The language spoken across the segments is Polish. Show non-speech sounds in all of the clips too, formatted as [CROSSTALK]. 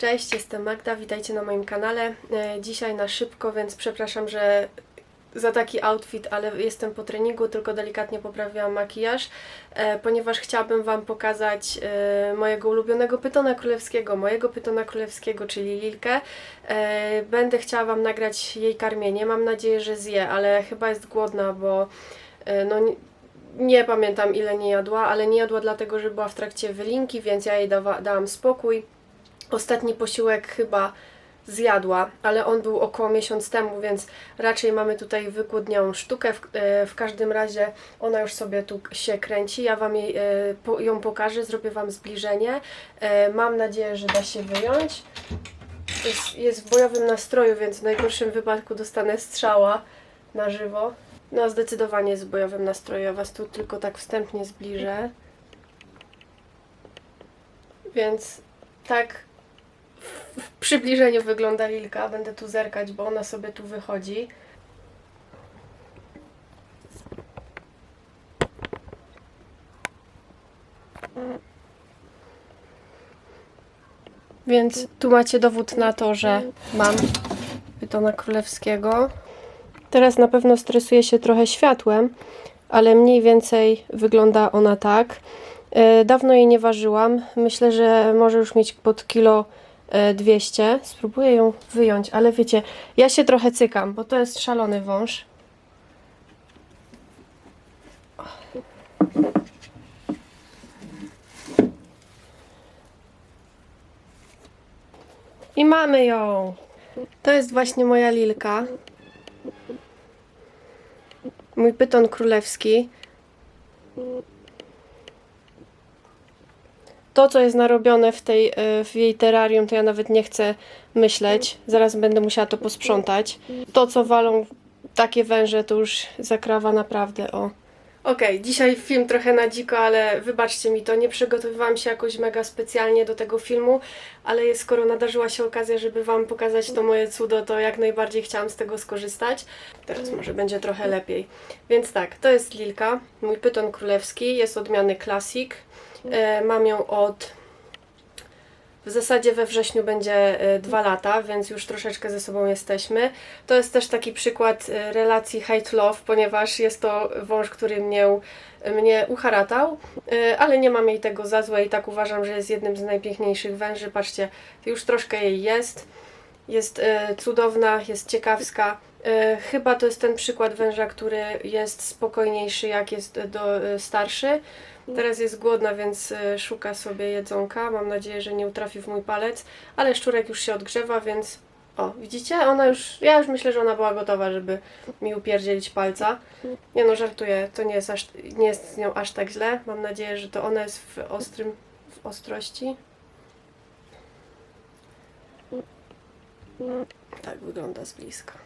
Cześć, jestem Magda, witajcie na moim kanale. E, Dzisiaj na szybko, więc przepraszam, że za taki outfit, ale jestem po treningu, tylko delikatnie poprawiłam makijaż, e, ponieważ chciałabym Wam pokazać e, mojego ulubionego pytona królewskiego, mojego pytona królewskiego, czyli Lilkę. Będę chciała Wam nagrać jej karmienie, mam nadzieję, że zje, ale chyba jest głodna, bo no, nie pamiętam ile nie jadła, ale nie jadła dlatego, że była w trakcie wylinki, więc ja jej dawa, dałam spokój. Ostatni posiłek chyba zjadła, ale on był około miesiąc temu, więc raczej mamy tutaj wykłodniałą sztukę. W, e, w każdym razie ona już sobie tu się kręci. Ja Wam jej, e, po, ją pokażę, zrobię Wam zbliżenie. E, mam nadzieję, że da się wyjąć. Jest, jest w bojowym nastroju, więc w najgorszym wypadku dostanę strzała na żywo. No, zdecydowanie jest w bojowym nastroju. Ja Was tu tylko tak wstępnie zbliżę. Więc tak w- przybliżeniu wygląda Lilka. Będę tu zerkać, bo ona sobie tu wychodzi. Więc tu macie dowód na to, że mam pytona królewskiego. Teraz na pewno stresuje się trochę światłem, ale mniej więcej wygląda ona tak. E, Dawno jej nie ważyłam. Myślę, że może już mieć pod kilo 200. Spróbuję ją wyjąć, ale wiecie, ja się trochę cykam, bo to jest szalony wąż. I mamy ją! To jest właśnie moja lilka. Mój pyton królewski. To, co jest narobione w, tej, e, w jej terrarium, to ja nawet nie chcę myśleć. Zaraz będę musiała to posprzątać. To, co walą takie węże, to już zakrawa naprawdę o. Okej, dzisiaj film trochę na dziko, ale wybaczcie mi to, nie przygotowywałam się jakoś mega specjalnie do tego filmu, ale skoro nadarzyła się okazja, żeby Wam pokazać to moje cudo, to jak najbardziej chciałam z tego skorzystać. Teraz może będzie trochę lepiej. Więc tak, to jest Lilka, mój pyton królewski, jest odmiany Classic. E, mam ją od... W zasadzie we wrześniu będzie e, dwa lata, więc już troszeczkę ze sobą jesteśmy. To jest też taki przykład e, relacji hate-love, ponieważ jest to wąż, który mnie, mnie uharatał, ale nie mam jej tego za złe i tak uważam, że jest jednym z najpiękniejszych węży. Patrzcie, już troszkę jej jest. Jest e, cudowna, jest ciekawska. E, Chyba to jest ten przykład węża, który jest spokojniejszy, jak jest do, e, starszy. Teraz jest głodna, więc szuka sobie jedzonka. Mam nadzieję, że nie utrafi w mój palec, ale szczurek już się odgrzewa, więc o, widzicie? Ona już, ja już myślę, że ona była gotowa, żeby mi upierdzielić palca. Nie no, żartuję, to nie jest, aż, nie jest z nią aż tak źle. Mam nadzieję, że to ona jest w ostrym, w ostrości. Tak wygląda z bliska.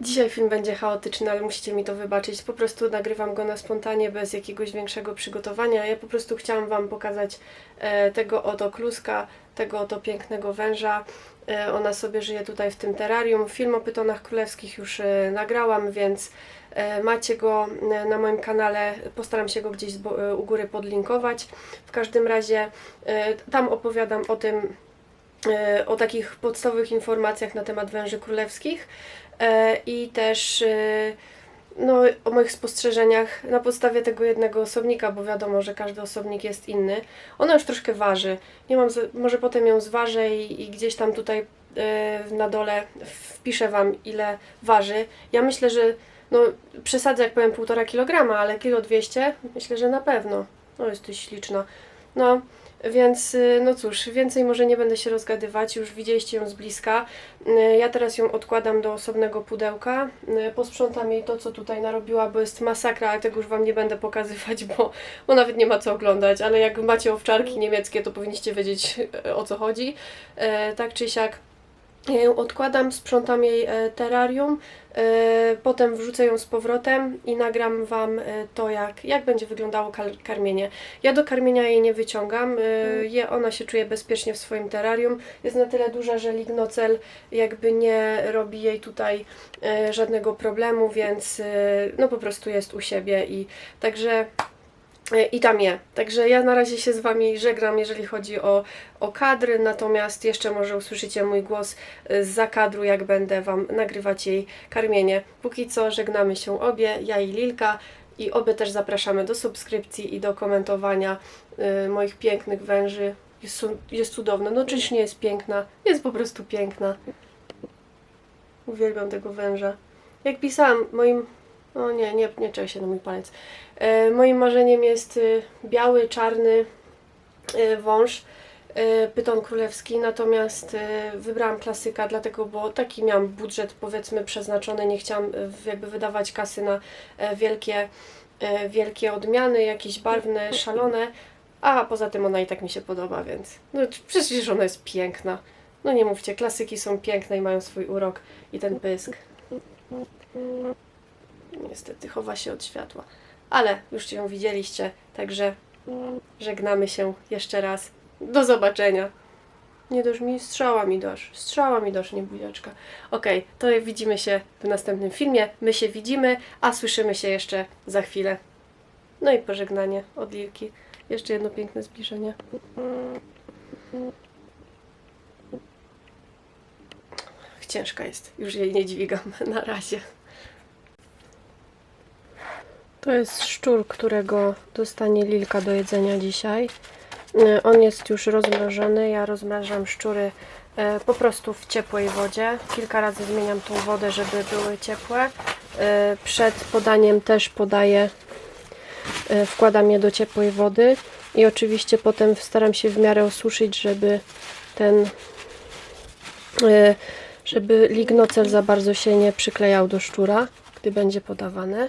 Dzisiaj film będzie chaotyczny, ale musicie mi to wybaczyć. Po prostu nagrywam go na spontanie, bez jakiegoś większego przygotowania. Ja po prostu chciałam Wam pokazać e, tego oto kluska, tego oto pięknego węża. E, ona sobie żyje tutaj w tym terrarium. Film o pytonach królewskich już e, nagrałam, więc macie go na moim kanale. Postaram się go gdzieś u góry podlinkować. W każdym razie tam opowiadam o tym, o takich podstawowych informacjach na temat węży królewskich i też e, no, o moich spostrzeżeniach na podstawie tego jednego osobnika, bo wiadomo, że każdy osobnik jest inny. Ona już troszkę waży. Nie mam, może potem ją zważę i, i gdzieś tam tutaj e, na dole wpiszę Wam ile waży. Ja myślę, że no, przesadzę jak powiem 1,5 kg, ale kilo 200 myślę, że na pewno. No jesteś śliczna. No, więc y, no cóż, więcej może nie będę się rozgadywać, już widzieliście ją z bliska. Y, Ja teraz ją odkładam do osobnego pudełka. Y, Posprzątam jej to, co tutaj narobiła, bo jest masakra, ale tego już Wam nie będę pokazywać, bo, bo nawet nie ma co oglądać. Ale jak macie owczarki niemieckie, to powinniście wiedzieć o co chodzi. Tak czy siak Ja ją odkładam, sprzątam jej e, terrarium, e, potem wrzucę ją z powrotem i nagram Wam e, to, jak, jak będzie wyglądało kar- karmienie. Ja do karmienia jej nie wyciągam, e, je, ona się czuje bezpiecznie w swoim terrarium. Jest na tyle duża, że lignocel jakby nie robi jej tutaj żadnego problemu, więc no po prostu jest u siebie i także i tam je. Także ja na razie się z Wami żegnam, jeżeli chodzi o, o kadry, natomiast jeszcze może usłyszycie mój głos z za kadru, jak będę Wam nagrywać jej karmienie. Póki co żegnamy się obie, ja i Lilka i obie też zapraszamy do subskrypcji i do komentowania y, moich pięknych węży. Jest, jest no czyż nie jest piękna? Jest po prostu piękna. Uwielbiam tego węża. Jak pisałam moim... O nie, nie, nie czekaj się na mój palec. E, moim marzeniem jest y, biały, czarny y, wąż, y, pyton królewski, natomiast wybrałam klasyka, dlatego, bo taki miałam budżet powiedzmy przeznaczony, nie chciałam jakby wydawać kasy na e, wielkie, e, wielkie odmiany, jakieś barwne, szalone, a poza tym ona i tak mi się podoba, więc no przecież ona jest piękna. No nie mówcie, klasyki są piękne i mają swój urok i ten pysk. Niestety chowa się od światła. Ale już ją widzieliście, także żegnamy się jeszcze raz. Do zobaczenia. Nie dosz mi, strzała mi dosz. Strzała mi dosz, nie buziaczka. Okej, to widzimy się w następnym filmie. My się widzimy, a słyszymy się jeszcze za chwilę. No i pożegnanie od Lilki. Jeszcze jedno piękne zbliżenie. Ciężka jest. Już jej nie dźwigam. [LAUGHS] Na razie. To jest szczur, którego dostanie Lilka do jedzenia dzisiaj. E, On jest już rozmrożony. Ja rozmrażam szczury e, po prostu w ciepłej wodzie. Kilka razy zmieniam tą wodę, żeby były ciepłe. E, Przed podaniem też podaję, wkładam je do ciepłej wody i oczywiście potem staram się w miarę osuszyć, żeby ten żeby lignocel za bardzo się nie przyklejał do szczura, gdy będzie podawane.